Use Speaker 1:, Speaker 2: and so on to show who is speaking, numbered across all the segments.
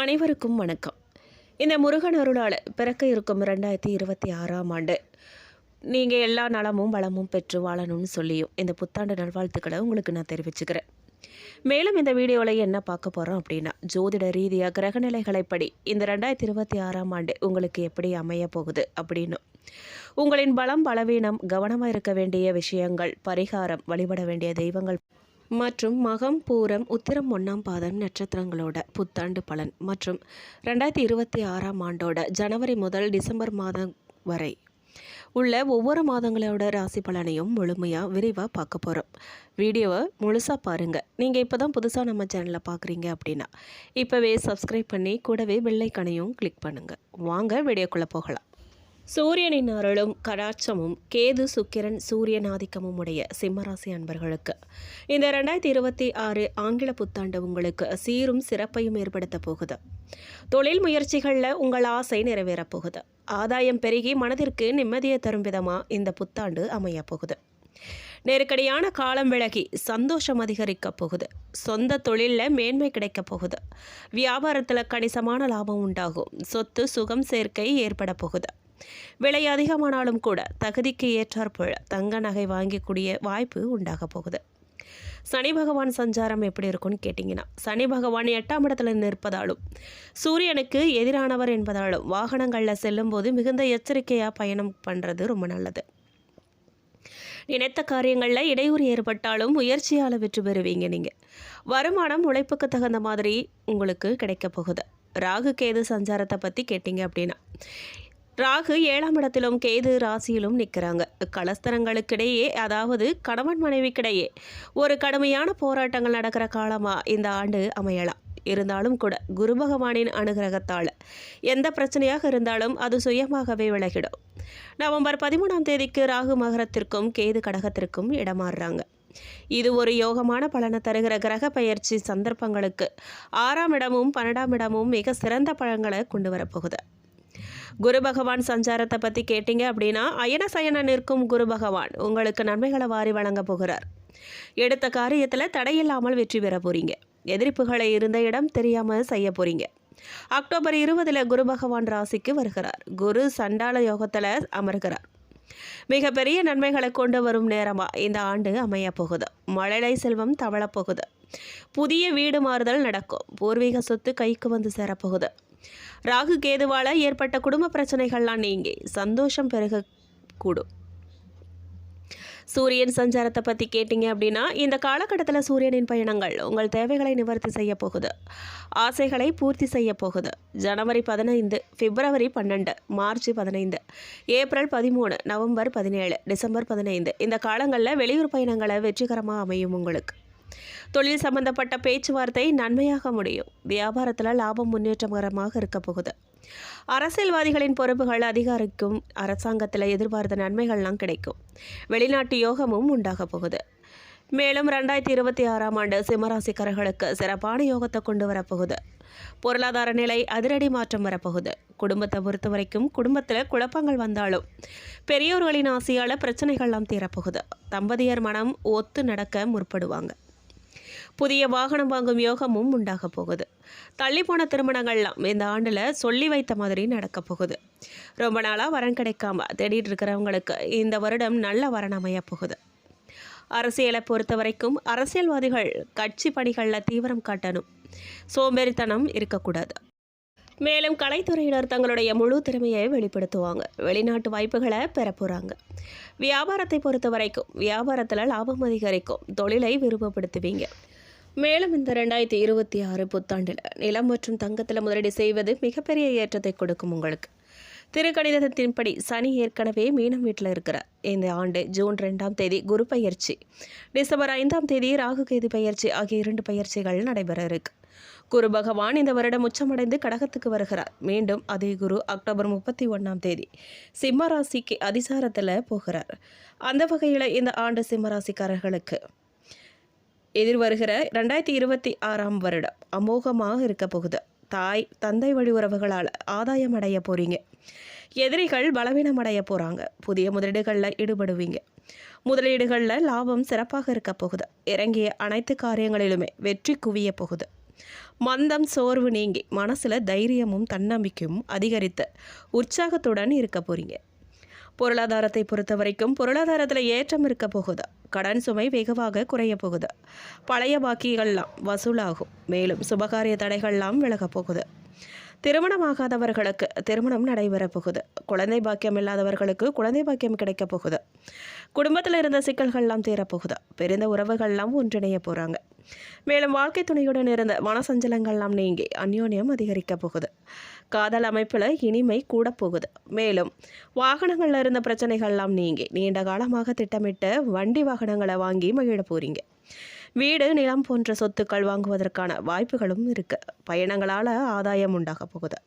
Speaker 1: அனைவருக்கும் வணக்கம். இந்த முருகன் அருளால் பிறக்க இருக்கும் ரெண்டாயிரத்தி இருபத்தி ஆறாம் ஆண்டு நீங்கள் எல்லா நலமும் வளமும் பெற்று வாழணும்னு சொல்லியும் இந்த புத்தாண்டு நல்வாழ்த்துக்களை உங்களுக்கு நான் தெரிவிச்சுக்கிறேன். மேலும் இந்த வீடியோவில் என்ன பார்க்க போகிறோம் அப்படின்னா ஜோதிட ரீதியாக கிரகநிலைகளைப்படி இந்த ரெண்டாயிரத்தி இருபத்தி ஆறாம் ஆண்டு உங்களுக்கு எப்படி அமைய போகுது அப்படின்னு உங்களின் பலம் பலவீனம் கவனமாக இருக்க வேண்டிய விஷயங்கள் பரிகாரம் வழிபட வேண்டிய தெய்வங்கள் மற்றும் மகம் பூரம் உத்திரம் ஒன்றாம் பாதம் நட்சத்திரங்களோட புத்தாண்டு பலன். மற்றும் ரெண்டாயிரத்தி இருபத்தி ஆறாம் ஆண்டோட ஜனவரி முதல் டிசம்பர் மாதம் வரை உள்ள ஒவ்வொரு மாதங்களோட ராசி பலனையும் முழுமையாக விரிவாக பார்க்க போகிறோம் வீடியோவை முழுசாக பாருங்கள் நீங்கள் இப்போ தான் புதுசாக நம்ம சேனலில் பார்க்குறீங்க அப்படின்னா இப்போவே சப்ஸ்கிரைப் பண்ணி கூடவே வெள்ளைக்கணையும் கிளிக் பண்ணுங்கள் வாங்க வீடியோக்குள்ளே போகலாம். சூரியனின் அருளும் கடாட்சமும் கேது சுக்கிரன் சூரியன் ஆதிக்கமும் உடைய சிம்மராசி அன்பர்களுக்கு. இந்த ரெண்டாயிரத்தி இருபத்தி ஆறு ஆங்கில புத்தாண்டு உங்களுக்கு சீரும் சிறப்பையும் ஏற்படுத்த போகுது. தொழில் முயற்சிகளில் உங்கள் ஆசை நிறைவேறப் போகுது. ஆதாயம் பெருகி மனதிற்கு நிம்மதியை தரும் விதமாக இந்த புத்தாண்டு அமையப் போகுது. நெருக்கடியான காலம் விலகி சந்தோஷம் அதிகரிக்க போகுது. சொந்த தொழிலில் மேன்மை கிடைக்க போகுது. வியாபாரத்தில் கணிசமான லாபம் உண்டாகும். சொத்து சுகம் சேர்க்கை ஏற்பட போகுது. விலை அதிகமானாலும் கூட தகுதிக்கு ஏற்றாற்போல் தங்க நகை வாங்கக்கூடிய வாய்ப்பு உண்டாக போகுது. சனி பகவான் சஞ்சாரம் எப்படி இருக்கும்னு கேட்டிங்கன்னா சனி பகவான் எட்டாம் இடத்துல நிற்பதாலும் சூரியனுக்கு எதிரானவர் என்பதாலும் வாகனங்களில் செல்லும்போது மிகுந்த எச்சரிக்கையாக பயணம் பண்ணுறது ரொம்ப நல்லது. நினைத்த காரியங்களில் இடையூறு ஏற்பட்டாலும் முயற்சியால் வெற்றி பெறுவீங்க நீங்கள் வருமானம் உழைப்புக்கு தகுந்த மாதிரி உங்களுக்கு கிடைக்க போகுது. ராகு கேது சஞ்சாரத்தை பற்றி கேட்டிங்க அப்படின்னா ராகு ஏழாம் இடத்திலும் கேது ராசியிலும் நிற்கிறாங்க. கலஸ்தரங்களுக்கிடையே அதாவது கணவன் மனைவிக்கிடையே ஒரு கடுமையான போராட்டங்கள் நடக்கிற காலமாக இந்த ஆண்டு அமையலாம். இருந்தாலும் கூட குரு பகவானின் அனுகிரகத்தால் எந்த பிரச்சனையாக இருந்தாலும் அது சுயமாகவே விலகிடும். நவம்பர் பதிமூணாம் தேதிக்கு ராகு மகரத்திற்கும் கேது கடகத்திற்கும் இடமாறுறாங்க. இது ஒரு யோகமான பலனை தருகிற கிரக பயிற்சி சந்தர்ப்பங்களுக்கு ஆறாம் இடமும் பன்னெண்டாம் இடமும் மிக சிறந்த பழங்களை கொண்டு வரப்போகுது. குரு பகவான் சஞ்சாரத்தை பற்றி கேட்டிங்க அப்படின்னா அயன சயன நிற்கும் குரு பகவான் உங்களுக்கு நன்மைகளை வாரி வழங்க போகிறார். எடுத்த காரியத்தில் தடையில்லாமல் வெற்றி பெற போகிறீங்க எதிர்ப்புகளை இருந்த இடம் தெரியாமல் செய்ய போகிறீங்க அக்டோபர் இருபதில் குரு பகவான் ராசிக்கு வருகிறார். குரு சண்டால யோகத்தில் அமர்கிறார். மிகப்பெரிய நன்மைகளை கொண்டு வரும் நேரமாக இந்த ஆண்டு அமைய போகுது. மழலை செல்வம் தவளப் போகுது. புதிய வீடு மாறுதல் நடக்கும். பூர்வீக சொத்து கைக்கு வந்து சேரப்போகுது. ராகு கேதுவால் ஏற்பட்ட குடும்ப பிரச்சனைகள்லாம் நீங்கி சந்தோஷம் பெருகக்கூடும் சூரியன் சஞ்சாரத்தை பற்றி கேட்டிங்க அப்படின்னா இந்த காலகட்டத்தில் சூரியனின் பயணங்கள் உங்கள் தேவைகளை நிவர்த்தி செய்ய போகுது. ஆசைகளை பூர்த்தி செய்ய போகுது. ஜனவரி பதினைந்து பிப்ரவரி பன்னெண்டு மார்ச் பதினைந்து ஏப்ரல் பதிமூணு நவம்பர் பதினேழு டிசம்பர் பதினைந்து இந்த காலங்களில் வெளியூர் பயணங்களை வெற்றிகரமாக அமையும் உங்களுக்கு. தொழில் சம்பந்தப்பட்ட பேச்சுவார்த்தை நன்மையாக முடியும். வியாபாரத்தில் லாபம் முன்னேற்றகரமாக இருக்க போகுது. அரசியல்வாதிகளின் பொறுப்புகள் அதிகாரிக்கும். அரசாங்கத்தில் எதிர்பார்த்த நன்மைகள்லாம் கிடைக்கும். வெளிநாட்டு யோகமும் உண்டாக போகுது. மேலும் ரெண்டாயிரத்தி இருபத்தி ஆறாம் ஆண்டு சிம்மராசிக்காரர்களுக்கு சிறப்பான யோகத்தை கொண்டு வரப்போகுது பொருளாதார நிலை அதிரடி மாற்றம் வரப்போகுது குடும்பத்தை பொறுத்த வரைக்கும் குடும்பத்தில் குழப்பங்கள் வந்தாலும் பெரியோர்களின் ஆசையால் பிரச்சனைகள்லாம் தீரப்போகுது தம்பதியர் மனம் ஒத்து நடக்க முற்படுவாங்க. புதிய வாகனம் வாங்கும் யோகமும் உண்டாக போகுது. தள்ளி போன திருமணங்கள்லாம் இந்த ஆண்டில் சொல்லி வைத்த மாதிரி நடக்க போகுது. ரொம்ப நாளாக வரன் கிடைக்காம தேடிட்டு இருக்கிறவங்களுக்கு இந்த வருடம் நல்ல வரன் அமைய போகுது. அரசியலை பொறுத்த வரைக்கும் அரசியல்வாதிகள் கட்சி பணிகளில் தீவிரம் காட்டணும். சோம்பேறித்தனம் இருக்கக்கூடாது. மேலும் கலைத்துறையினர் தங்களுடைய முழு திறமையை வெளிப்படுத்துவாங்க. வெளிநாட்டு வாய்ப்புகளை பெற போகிறாங்க வியாபாரத்தை பொறுத்த வரைக்கும் வியாபாரத்தில் லாபம் அதிகரிக்கும். தொழிலை விருப்பப்படுத்துவீங்க. மேலும் இந்த ரெண்டாயிரத்தி இருபத்தி ஆறு புத்தாண்டில் நிலம் மற்றும் தங்கத்தில் முதலீடு செய்வது மிகப்பெரிய ஏற்றத்தை கொடுக்கும் உங்களுக்கு. திருக்கணிதத்தின்படி சனி ஏற்கனவே மீனம் வீட்டில் இருக்கிறார். இந்த ஆண்டு ஜூன் ரெண்டாம் தேதி குரு பயிற்சி. டிசம்பர் ஐந்தாம் தேதி ராகு கேது பயிற்சி ஆகிய இரண்டு பயிற்சிகள் நடைபெற இருக்கு. குரு பகவான் இந்த வருடம் உச்சமடைந்து கடகத்துக்கு வருகிறார். மீண்டும் அதே குரு அக்டோபர் முப்பத்தி ஒன்றாம் தேதி சிம்ம ராசிக்கு அதிசாரத்தில் போகிறார். அந்த வகையில் இந்த ஆண்டு சிம்மராசிக்காரர்களுக்கு எதிர்வருகிற ரெண்டாயிரத்தி இருபத்தி ஆறாம் வருடம் அமோகமாக இருக்க போகுது. தாய் தந்தை வழி உறவுகளால் ஆதாயம் அடைய போகிறீங்க எதிரிகள் பலவீனம் அடைய போகிறாங்க புதிய முதலீடுகளில் ஈடுபடுவீங்க. முதலீடுகளில் லாபம் சிறப்பாக இருக்க போகுது. இறங்கிய அனைத்து காரியங்களிலுமே வெற்றி குவிய போகுது. மந்தம் சோர்வு நீங்கி மனசில் தைரியமும் தன்னம்பிக்கையும் அதிகரித்து உற்சாகத்துடன் இருக்க போகிறீங்க பொருளாதாரத்தை பொறுத்த வரைக்கும் பொருளாதாரத்தில் ஏற்றம் இருக்க போகுது. கடன் சுமை வெகுவாக குறைய போகுது. பழைய பாக்கிகள்லாம் வசூலாகும். மேலும் சுபகாரிய தடைகள்லாம் விலகப் போகுது. திருமணமாகாதவர்களுக்கு திருமணம் நடைபெறப் போகுது. குழந்தை பாக்கியம் இல்லாதவர்களுக்கு குழந்தை பாக்கியம் கிடைக்கப் போகுது. குடும்பத்தில் இருந்த சிக்கல்கள்லாம் தீரப்போகுது பெருந்த உறவுகள்லாம் ஒன்றிணைய போகிறாங்க மேலும் வாழ்க்கை துணையுடன் இருந்த மனசஞ்சலங்கள்லாம் நீங்கி அந்யோன்யம் அதிகரிக்கப் போகுது. காதல் அமைப்பில் இனிமை கூட போகுது. மேலும் வாகனங்களில் இருந்த பிரச்சனைகள்லாம் நீங்கி நீண்ட காலமாக திட்டமிட்ட வண்டி வாகனங்களை வாங்கி மகிழ போகிறீங்க வீடு நிலம் போன்ற சொத்துக்கள் வாங்குவதற்கான வாய்ப்புகளும் இருக்கு. பயணங்களால் ஆதாயம் உண்டாக போகுது.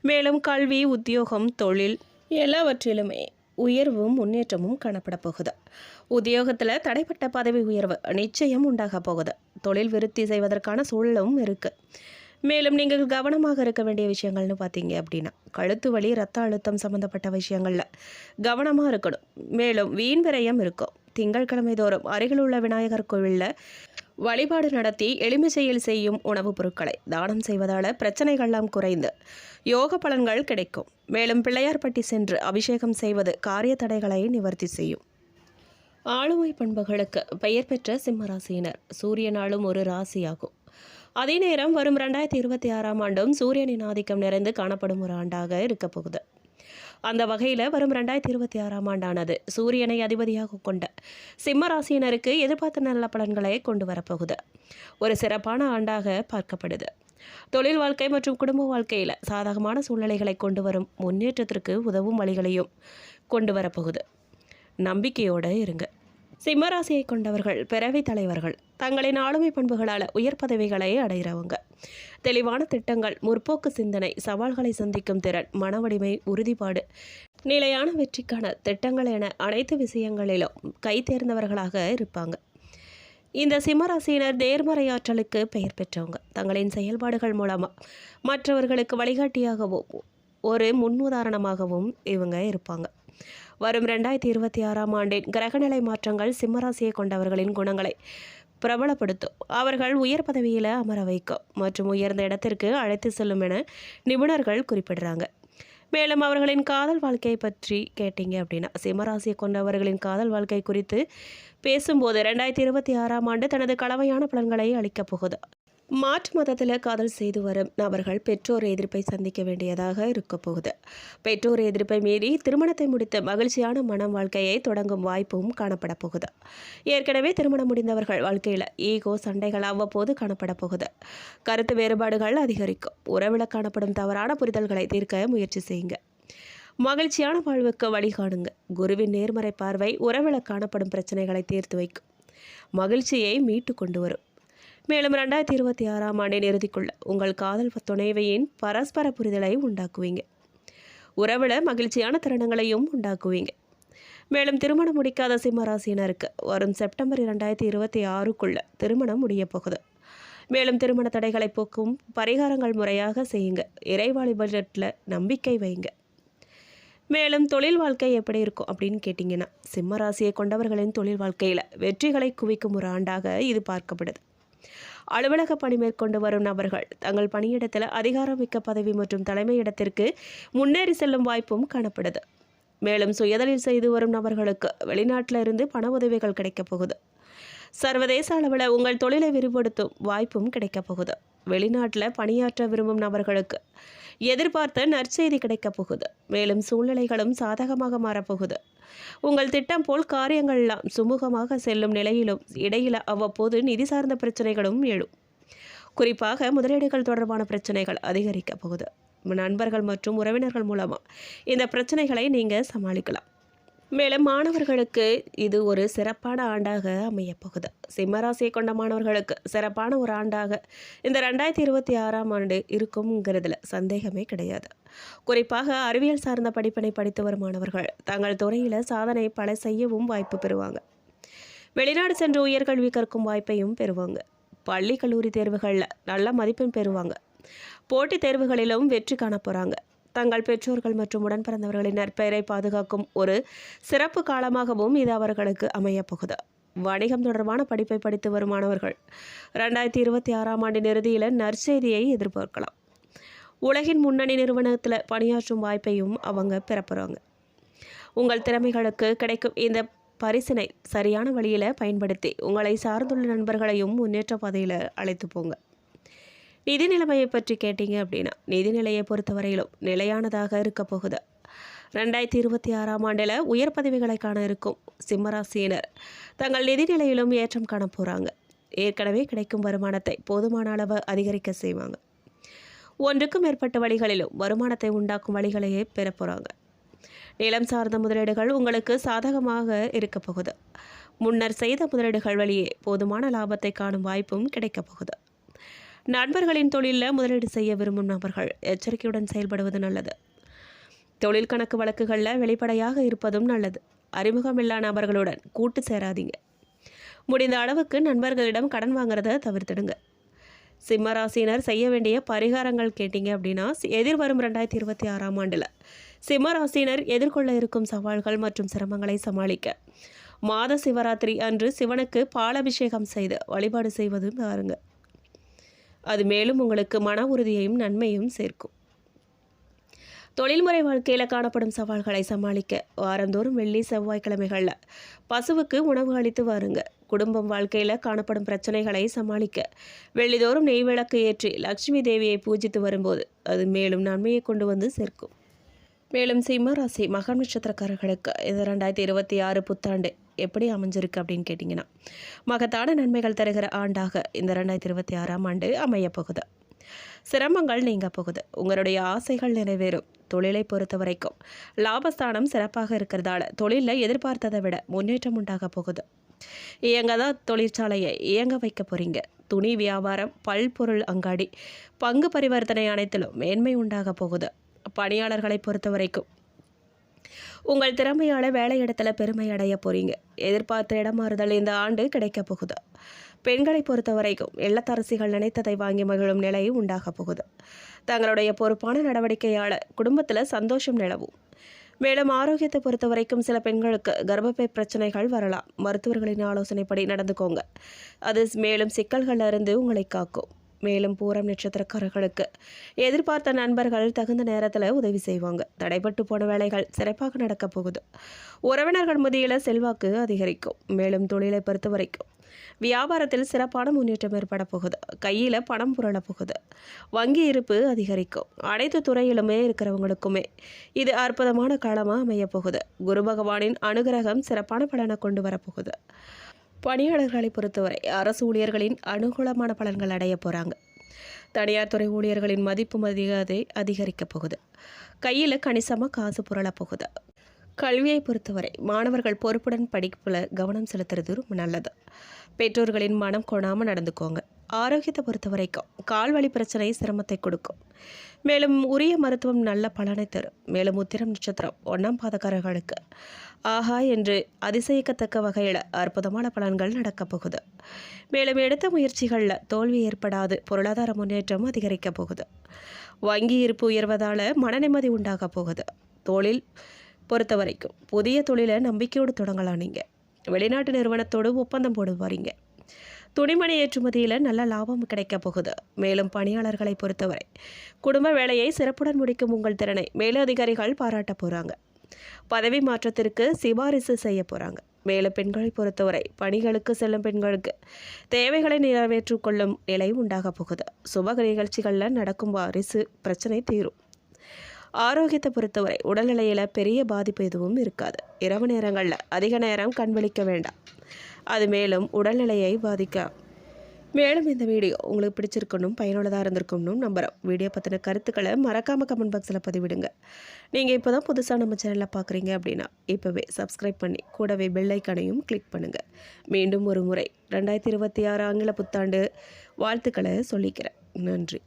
Speaker 1: மேலும் கல்வி உத்தியோகம் தொழில் எல்லாவற்றிலுமே உயர்வும் முன்னேற்றமும் காணப்பட போகுது. உத்தியோகத்தில் தடைப்பட்ட பதவி உயர்வு நிச்சயம் உண்டாக போகுது. தொழில் விருத்தி செய்வதற்கான சூழலும் இருக்குது மேலும் நீங்கள் கவனமாக இருக்க வேண்டிய விஷயங்கள்னு பார்த்தீங்க அப்படின்னா கழுத்து வலி ரத்த அழுத்தம் சம்மந்தப்பட்ட விஷயங்களில் கவனமாக இருக்கணும். மேலும் வீண் விரயம் இருக்கும். திங்கட்கிழமை தோறும் அருகில் உள்ள விநாயகர் கோவிலில் வழிபாடு நடத்தி எளிமை செயல் செய்யும் உணவுப் பொருட்களை தானம் செய்வதால் பிரச்சனைகள்லாம் குறைந்து யோக பலன்கள் கிடைக்கும். மேலும் பிள்ளையார்பட்டி சென்று அபிஷேகம் செய்வது காரிய தடைகளை நிவர்த்தி செய்யும். ஆளுமை பண்புகளுக்கு பெயர் பெற்ற சிம்மராசியினர் சூரியனாலும் ஒரு ராசியாகும். அதே நேரம் வரும் ரெண்டாயிரத்தி இருபத்தி ஆறாம் ஆண்டும் சூரியனின் ஆதிக்கம் நிறைந்து காணப்படும் ஒரு ஆண்டாக இருக்கப் போகுது. அந்த வகையில் வரும் ரெண்டாயிரத்தி இருபத்தி ஆறாம் ஆண்டானது சூரியனை அதிபதியாக கொண்ட சிம்ம ராசியினருக்கு எதிர்பார்த்த நல்ல பலன்களை கொண்டு வரப்போகுது. ஒரு சிறப்பான ஆண்டாக பார்க்கப்படுது. தொழில் வாழ்க்கை மற்றும் குடும்ப வாழ்க்கையில் சாதகமான சூழ்நிலைகளை கொண்டு வரும் முன்னேற்றத்திற்கு உதவும் வழிகளையும் கொண்டு வரப்போகுது. நம்பிக்கையோடு இருங்க. சிம்மராசியை கொண்டவர்கள் பிறவி தலைவர்கள் தங்களின் ஆளுமை பண்புகளால் உயர் பதவிகளை அடைகிறவங்க. தெளிவான திட்டங்கள் முற்போக்கு சிந்தனை சவால்களை சந்திக்கும் திறன் மனவடிமை உறுதிப்பாடு நிலையான வெற்றிக்கான திட்டங்கள் என அனைத்து விஷயங்களிலும் கை தேர்ந்தவர்களாக இருப்பாங்க. இந்த சிம்மராசியினர் நேர்மறையாற்றலுக்கு பெயர் பெற்றவங்க. தங்களின் செயல்பாடுகள் மூலமாக மற்றவர்களுக்கு வழிகாட்டியாகவும் ஒரு முன்னுதாரணமாகவும் இவங்க இருப்பாங்க. வரும் ரெண்டாயிரத்தி இருபத்தி ஆறாம் ஆண்டின் கிரகநிலை மாற்றங்கள் சிம்மராசியை கொண்டவர்களின் குணங்களை பிரபலப்படுத்தும். அவர்கள் உயர் பதவியில் அமர வைக்கும் மற்றும் உயர்ந்த இடத்திற்கு அழைத்து செல்லும் என நிபுணர்கள் குறிப்பிடுறாங்க. மேலும் அவர்களின் காதல் வாழ்க்கையை பற்றி கேட்டீங்க அப்படின்னா சிம்மராசியை கொண்டவர்களின் காதல் வாழ்க்கை குறித்து பேசும்போது ரெண்டாயிரத்தி இருபத்தி ஆறாம் ஆண்டு தனது கலவையான பலன்களை அளிக்கப் போகுது. மாற்று மதத்தில் காதல் செய்து வரும் நபர்கள் பெற்றோர் எதிர்ப்பை சந்திக்க வேண்டியதாக இருக்க போகுது. பெற்றோர் எதிர்ப்பை மீறி திருமணத்தை முடித்த மகிழ்ச்சியான மனம் வாழ்க்கையை தொடங்கும் வாய்ப்பும் காணப்பட போகுது. ஏற்கனவே திருமணம் முடிந்தவர்கள் வாழ்க்கையில் ஈகோ சண்டைகள் அவ்வப்போது காணப்பட போகுது. கருத்து வேறுபாடுகள் அதிகரிக்கும். உறவில் காணப்படும் தவறான புரிதல்களை தீர்க்க முயற்சி செய்யுங்க. மகிழ்ச்சியான வாழ்வுக்கு வழிகாணுங்க குருவின் நேர்மறை பார்வை உறவில் காணப்படும் பிரச்சனைகளை தீர்த்து வைக்கும். மகிழ்ச்சியை மீட்டு கொண்டு வரும். மேலும் ரெண்டாயிரத்தி இருபத்தி ஆறாம் ஆண்டின் இறுதிக்குள்ள உங்கள் காதல் துணைவையின் பரஸ்பர புரிதலை உண்டாக்குவீங்க. உறவில் மகிழ்ச்சியான தருணங்களையும் உண்டாக்குவீங்க. மேலும் திருமணம் முடிக்காத சிம்மராசினருக்கு வரும் செப்டம்பர் இரண்டாயிரத்தி இருபத்தி ஆறுக்குள்ள திருமணம் முடிய போகுது. மேலும் திருமண தடைகளை போக்கும் பரிகாரங்கள் முறையாக செய்யுங்க. இறைவாளி பட்ஜெட்டில் நம்பிக்கை வைங்க. மேலும் தொழில் வாழ்க்கை எப்படி இருக்கும் அப்படின்னு கேட்டிங்கன்னா சிம்ம ராசியை கொண்டவர்களின் தொழில் வாழ்க்கையில் வெற்றிகளை குவிக்கும் ஒரு ஆண்டாக இது பார்க்கப்படுது. அலுவலக பணி மேற்கொண்டு வரும் நபர்கள் தங்கள் பணியிடத்தில் அதிகாரமிக்க பதவி மற்றும் தலைமையிடத்திற்கு முன்னேறி செல்லும் வாய்ப்பும் காணப்படுது. மேலும் சுயதொழில் செய்து வரும் நபர்களுக்கு வெளிநாட்டில் இருந்து பண உதவிகள் கிடைக்கப் போகுது. சர்வதேச அளவில் உங்கள் தொழிலை விரிவுபடுத்தும் வாய்ப்பும் கிடைக்கப் போகுது. வெளிநாட்டில் பணியாற்ற விரும்பும் நபர்களுக்கு எதிர்பார்த்த நற்செய்தி கிடைக்கப் போகுது. மேலும் சூழ்நிலைகளும் சாதகமாக மாறப்போகுது உங்கள் திட்டம் போல் காரியங்கள்லாம் சுமூகமாக செல்லும் நிலையிலும் இடையில அவ்வப்போது நிதி சார்ந்த பிரச்சனைகளும் எழும். குறிப்பாக முதலீடுகள் தொடர்பான பிரச்சனைகள் அதிகரிக்க போகுது. நண்பர்கள் மற்றும் உறவினர்கள் மூலமாக இந்த பிரச்சனைகளை நீங்கள் சமாளிக்கலாம். மேலும் மாணவர்களுக்கு இது ஒரு சிறப்பான ஆண்டாக அமையப்போகுது. சிம்மராசியை கொண்ட மாணவர்களுக்கு சிறப்பான ஒரு ஆண்டாக இந்த ரெண்டாயிரத்தி இருபத்தி ஆறாம் ஆண்டு இருக்கும்ங்கிறதுல சந்தேகமே கிடையாது. குறிப்பாக அறிவியல் சார்ந்த படிப்பினை படித்து வரும் மாணவர்கள் தங்கள் துறையில் சாதனை பல செய்யவும் வாய்ப்பு பெறுவாங்க. வெளிநாடு சென்று உயர்கல்வி கற்கும் வாய்ப்பையும் பெறுவாங்க. பள்ளி கல்லூரி தேர்வுகளில் நல்ல மதிப்பெண் பெறுவாங்க. போட்டித் தேர்வுகளிலும் வெற்றி காண போகிறாங்க தங்கள் பெற்றோர்கள் மற்றும் உடன் பிறந்தவர்களின் நற்பெயரை பாதுகாக்கும் ஒரு சிறப்பு காலமாகவும் இது அவர்களுக்கு அமையப்போகுது. வணிகம் தொடர்பான படிப்பை படித்து வரும் மாணவர்கள் ரெண்டாயிரத்தி இருபத்தி ஆறாம் ஆண்டின் இறுதியில் நற்செய்தியை எதிர்பார்க்கலாம். உலகின் முன்னணி நிறுவனத்தில் பணியாற்றும் வாய்ப்பையும் அவங்க பெறப்போகிறாங்க உங்கள் திறமைகளுக்கு கிடைக்கும் இந்த பரிசினை சரியான வழியில் பயன்படுத்தி உங்களை சார்ந்துள்ள நண்பர்களையும் முன்னேற்ற பாதையில் அழைத்து போங்க. நிதி நிலைமையை பற்றி கேட்டீங்க அப்படின்னா நிதி நிலையை பொறுத்தவரையிலும் நிலையானதாக இருக்க போகுது. ரெண்டாயிரத்தி இருபத்தி ஆறாம் ஆண்டில் உயர் பதவிகளை காண இருக்கும் சிம்மராசியினர் தங்கள் நிதி நிலையிலும் ஏற்றம் காண போகிறாங்க ஏற்கனவே கிடைக்கும் வருமானத்தை போதுமான அளவு அதிகரிக்க செய்வாங்க. ஒன்றுக்கும் மேற்பட்ட வழிகளிலும் வருமானத்தை உண்டாக்கும் வழிகளையே பெற போகிறாங்க நிலம் சார்ந்த முதலீடுகள் உங்களுக்கு சாதகமாக இருக்க போகுது. முன்னர் செய்த முதலீடுகள் வழியே போதுமான லாபத்தை காணும் வாய்ப்பும் கிடைக்கப் போகுது. நண்பர்களின் தொழிலில் முதலீடு செய்ய விரும்பும் நபர்கள் எச்சரிக்கையுடன் செயல்படுவது நல்லது. தொழில் கணக்கு வழக்குகளில் வெளிப்படையாக இருப்பதும் நல்லது. அறிமுகமில்லா நபர்களுடன் கூட்டு சேராதீங்க. முடிந்த அளவுக்கு நண்பர்களிடம் கடன் வாங்குறத தவிர்த்துடுங்க. சிம்மராசினர் செய்ய வேண்டிய பரிகாரங்கள் கேட்டீங்க அப்படின்னா எதிர்வரும் ரெண்டாயிரத்தி இருபத்தி ஆறாம் ஆண்டில் சிம்மராசினர் எதிர்கொள்ள இருக்கும் சவால்கள் மற்றும் சிரமங்களை சமாளிக்க மாத சிவராத்திரி அன்று சிவனுக்கு பாலபிஷேகம் செய்து வழிபாடு செய்வதும் பாருங்கள் அது மேலும் உங்களுக்கு மன உறுதியையும் நன்மையும் சேர்க்கும். தொழில்முறை வாழ்க்கையில் காணப்படும் சவால்களை சமாளிக்க வாரந்தோறும் வெள்ளி செவ்வாய்க்கிழமைகளில் பசுவுக்கு உணவு அளித்து வாருங்க. குடும்பம் வாழ்க்கையில் காணப்படும் பிரச்சனைகளை சமாளிக்க வெள்ளிதோறும் நெய் விளக்கு ஏற்றி லட்சுமி தேவியை பூஜித்து வரும்போது அது மேலும் நன்மையை கொண்டு வந்து சேர்க்கும். மேலும் சிம்ம ராசி மகன் நட்சத்திரக்காரர்களுக்கு இது ரெண்டாயிரத்தி இருபத்தி ஆறு புத்தாண்டு எப்படி அமைஞ்சிருக்கு அப்படின்னு கேட்டிங்கன்னா மகத்தான நன்மைகள் தருகிற ஆண்டாக இந்த ரெண்டாயிரத்தி இருபத்தி ஆறாம் ஆண்டு அமையப்போகுது சிரமங்கள் நீங்க போகுது. உங்களுடைய ஆசைகள் நிறைவேறும். தொழிலை பொறுத்த வரைக்கும் லாபஸ்தானம் சிறப்பாக இருக்கிறதால தொழிலில் எதிர்பார்த்ததை விட முன்னேற்றம் உண்டாக போகுது. இயங்கதா தொழிற்சாலையை இயங்க வைக்க போறீங்க. துணி வியாபாரம் பல்பொருள் அங்காடி பங்கு பரிவர்த்தனை அனைத்திலும் மேன்மை உண்டாக போகுது. பணியாளர்களை பொறுத்த வரைக்கும் உங்கள் திறமையால வேலையிடத்தில் பெருமை அடைய போறீங்க. எதிர்பார்த்த இடமாறுதல் இந்த ஆண்டு கிடைக்க போகுது. பெண்களை பொறுத்த வரைக்கும் இல்லத்தரசிகள் நினைத்ததை வாங்கி மகிழும் நிலை உண்டாக போகுது. தங்களுடைய பொறுப்பான நடவடிக்கையால் குடும்பத்தில் சந்தோஷம் நிலவும். மேலும் ஆரோக்கியத்தை பொறுத்த வரைக்கும் சில பெண்களுக்கு கர்ப்பப்பை பிரச்சனைகள் வரலாம். மருத்துவர்களின் ஆலோசனைப்படி நடந்துக்கோங்க. அது மேலும் சிக்கல்கள் இருந்து உங்களை காக்கும். மேலும் பூரம் நட்சத்திரக்காரர்களுக்கு. எதிர்பார்த்த நண்பர்கள் தகுந்த நேரத்தில் உதவி செய்வாங்க. தடைப்பட்டு போன வேலைகள் சிறப்பாக நடக்கப் போகுது. உறவினர்கள் முதியில் செல்வாக்கு அதிகரிக்கும். மேலும் தொழிலை பொறுத்த வரைக்கும் வியாபாரத்தில் சிறப்பான முன்னேற்றம் ஏற்பட போகுது. கையில் பணம் புரள போகுது. வங்கி இருப்பு அதிகரிக்கும். அனைத்து துறையிலுமே இருக்கிறவங்களுக்குமே இது அற்புதமான காலமாக அமையப்போகுது குரு பகவானின் அனுகிரகம் சிறப்பான பலனை கொண்டு வரப்போகுது பணியாளர்களை பொறுத்தவரை அரசு ஊழியர்களின் அனுகூலமான பலன்கள் அடைய போகிறாங்க தனியார் துறை ஊழியர்களின் மதிப்பு மரியாதை அதிகரிக்கப் போகுது. கையில் கணிசமாக காசு புரளப் போகுது. கல்வியை பொறுத்தவரை மாணவர்கள் பொறுப்புடன் படிப்பில் கவனம் செலுத்துறது ரொம்ப நல்லது. பெற்றோர்களின் மனம் கொணாமல் நடந்துக்கோங்க. ஆரோக்கியத்தை பொறுத்த வரைக்கும் கால்வழி பிரச்சனை சிரமத்தை கொடுக்கும். மேலும் உரிய மருத்துவம் நல்ல பலனை தரும். மேலும் உத்திரம் நட்சத்திரம் ஒன்றாம் பாதக்காரர்களுக்கு ஆஹா என்று அதிசயிக்கத்தக்க வகையில் அற்புதமான பலன்கள் நடக்கப் போகுது. மேலும் எடுத்த முயற்சிகளில் தோல்வி ஏற்படாது பொருளாதார முன்னேற்றம் அதிகரிக்கப் போகுது. வங்கி இருப்பு உயர்வதால் மன நிம்மதி உண்டாக போகுது. தொழில் பொறுத்த வரைக்கும் புதிய தொழிலை நம்பிக்கையோடு தொடங்கலாம் நீங்கள் வெளிநாட்டு நிறுவனத்தோடு ஒப்பந்தம் போடுவாரிங்க. துணிமணி ஏற்றுமதியில் நல்ல லாபம் கிடைக்கப் போகுது. மேலும் பணியாளர்களை பொறுத்தவரை குடும்ப வேலையை சிறப்புடன் முடிக்கும் உங்கள் திறனை மேலதிகாரிகள் பாராட்ட போகிறாங்க பதவி மாற்றத்திற்கு சிபாரிசு செய்ய போகிறாங்க மேலும் பெண்களை பொறுத்தவரை பணிகளுக்கு செல்லும் பெண்களுக்கு தேவைகளை நிறைவேற்றிக் கொள்ளும் நிலை உண்டாக போகுது. சுப நிகழ்ச்சிகளில் நடக்கும் வாரிசு பிரச்சனை தீரும். ஆரோக்கியத்தை பொறுத்தவரை உடல்நிலையில் பெரிய பாதிப்பு எதுவும் இருக்காது. இரவு நேரங்களில் அதிக நேரம் கண் விழிக்க வேண்டாம். அது மேலும் உடல்நிலையை பாதிக்க. மேலும் இந்த வீடியோ உங்களுக்கு பிடிச்சிருக்கணும் பயனுள்ளதாக இருந்திருக்கணும் நம்புகிறோம் வீடியோ பற்றின கருத்துக்களை மறக்காமல் கமெண்ட் பாக்ஸில் பதிவிடுங்க. நீங்கள் இப்போ தான் புதுசாக நம்ம சேனலில் பார்க்குறீங்க அப்படின்னா இப்போவே சப்ஸ்கிரைப் பண்ணி கூடவே பெல்லைக்கனையும் கிளிக் பண்ணுங்கள் மீண்டும் ஒரு முறை ரெண்டாயிரத்தி இருபத்தி ஆறு ஆங்கில புத்தாண்டு வாழ்த்துக்களை சொல்லிக்கிறேன். நன்றி.